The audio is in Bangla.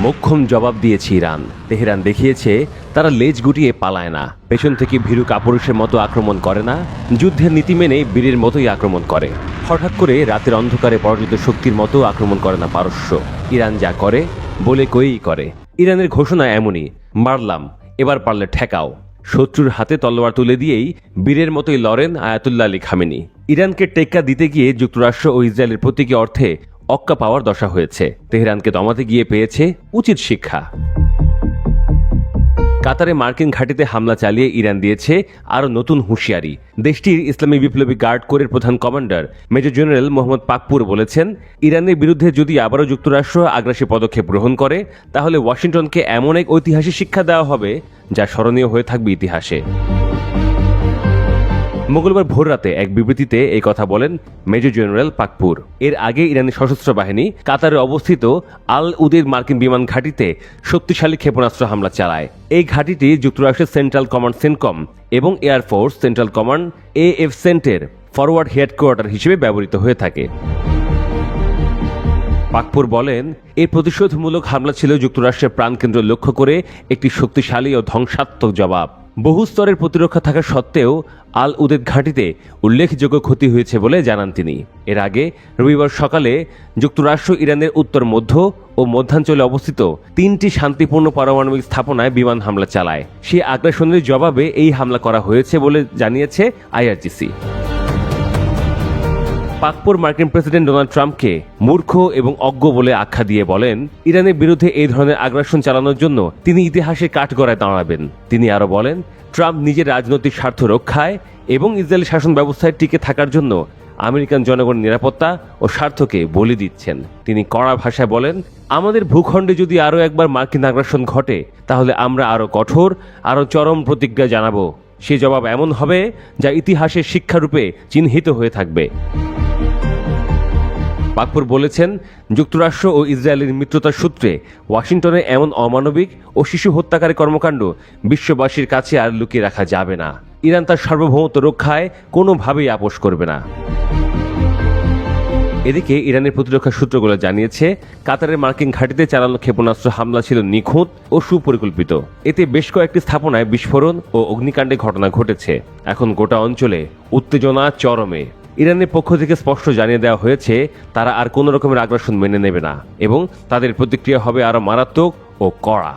মোক্ষম জবাব দিয়েছে ইরান। তেহরান দেখিয়েছে, তারা লেজ গুটিয়ে পালায় না। পেছন থেকে ভীরু কাপুরুষের মতো আক্রমণ করে না। যুদ্ধের নীতি মেনে বীরের মতোই আক্রমণ করে। হঠাৎ করে রাতের অন্ধকারে পরাজিত শক্তির মতো আক্রমণ করে না পারস্য। ইরান যা করে, বলে কয়েই করে। ইরানের ঘোষণা এমনই, মারলাম, এবার পারলে ঠেকাও। শত্রুর হাতে তলোয়ার তুলে দিয়েই বীরের মতোই লড়েন আয়াতুল্লাহ আলী খামেনি। ইরানকে টেক্কা দিতে গিয়ে যুক্তরাষ্ট্র ও ইসরায়েলের প্রতীকী অর্থে অক্কা পাওয়ার দশা হয়েছে। তেহরানকে দমাতে গিয়ে পেয়েছে উচিত শিক্ষা। কাতারে মার্কিন ঘাঁটিতে হামলা চালিয়ে ইরান দিয়েছে আরও নতুন হুঁশিয়ারি। দেশটির ইসলামী বিপ্লবী গার্ড কোরের প্রধান commander, major general Mohammad Pakpour বলেছেন, ইরানের বিরুদ্ধে যদি আবারও যুক্তরাষ্ট্র আগ্রাসী পদক্ষেপ গ্রহণ করে, তাহলে ওয়াশিংটনকে এমন এক ঐতিহাসিক শিক্ষা দেওয়া হবে যা স্মরণীয় হয়ে থাকবে ইতিহাসে। মঙ্গলবার ভোররাতে এক বিবৃতিতে এই কথা বলেন মেজর জেনারেল পাকপুর। এর আগে ইরানি সশস্ত্র বাহিনী কাতারে অবস্থিত আল উদের মার্কিন বিমান ঘাঁটিতে শক্তিশালী ক্ষেপণাস্ত্র হামলা চালায়। এই ঘাঁটিটি যুক্তরাষ্ট্রের সেন্ট্রাল কমান্ড সেনকম এবং air force central command A F সেন্টের forward headquarter হিসেবে ব্যবহৃত হয়ে থাকে। পাকপুর বলেন এই প্রতিশোধমূলক হামলা ছিল যুক্তরাষ্ট্রের প্রাণকেন্দ্র লক্ষ্য করে একটি শক্তিশালী ও ধ্বংসাত্মক জবাব। বহু স্তরের প্রতিরক্ষা থাকা সত্ত্বেও আল উদেদ ঘাঁটিতে উল্লেখযোগ্য ক্ষতি হয়েছে বলে জানান তিনি। এর আগে রবিবার সকালে যুক্তরাষ্ট্র, ইরানের উত্তর মধ্য ও মধ্যাঞ্চলে অবস্থিত তিনটি শান্তিপূর্ণ পারমাণবিক স্থাপনায় বিমান হামলা চালায়। সেই আগ্রাসনের জবাবে এই হামলা করা হয়েছে বলে জানিয়েছে আইআরজিসি। পাকপুর মার্কিন প্রেসিডেন্ট ডোনাল্ড ট্রাম্পকে মূর্খ এবং অজ্ঞ বলে আখ্যা দিয়ে বলেন, ইরানের বিরুদ্ধে এই ধরনের আগ্রাসন চালানোর জন্য তিনি ইতিহাসে কাঠগড়ায় দাঁড়াবেন। তিনি আরও বলেন, ট্রাম্প নিজের রাজনৈতিক স্বার্থ রক্ষায় এবং ইসরায়েলি শাসন ব্যবস্থায় টিকে থাকার জন্য আমেরিকান জনগণের নিরাপত্তা ও স্বার্থকে বলি দিচ্ছেন। তিনি কড়া ভাষায় বলেন, আমাদের ভূখণ্ডে যদি আরও একবার মার্কিন আগ্রাসন ঘটে, তাহলে আমরা আরও কঠোর, আরও চরম প্রতিজ্ঞা জানাব। সে জবাব এমন হবে যা ইতিহাসের শিক্ষারূপে চিহ্নিত হয়ে থাকবে। পাকপুর বলেছেন, যুক্তরাষ্ট্র ও ইসরায়েলের মিত্রতার সূত্রে ওয়াশিংটনে এমন অমানবিক ও শিশু হত্যাকারী কর্মকাণ্ড বিশ্ববাসীর কাছে আর লুকিয়ে রাখা যাবে না। ইরান তার সার্বভৌমত্ব রক্ষায় কোনোভাবেই আপোষ করবে না। এদিকে ইরানের প্রতিরক্ষা সূত্রগুলো জানিয়েছে, কাতারের মার্কিন ঘাঁটিতে চালানো ক্ষেপণাস্ত্র হামলা ছিল নিখুঁত ও সুপরিকল্পিত। এতে বেশ কয়েকটি স্থাপনায় বিস্ফোরণ ও অগ্নিকাণ্ডের ঘটনা ঘটেছে। এখন গোটা অঞ্চলে উত্তেজনা চরমে। ইরানের পক্ষ থেকে স্পষ্ট জানিয়ে দেওয়া হয়েছে, তারা আর কোনো রকমের আগ্রাসন মেনে নেবে না এবং তাদের প্রতিক্রিয়া হবে আরও মারাত্মক ও কড়া।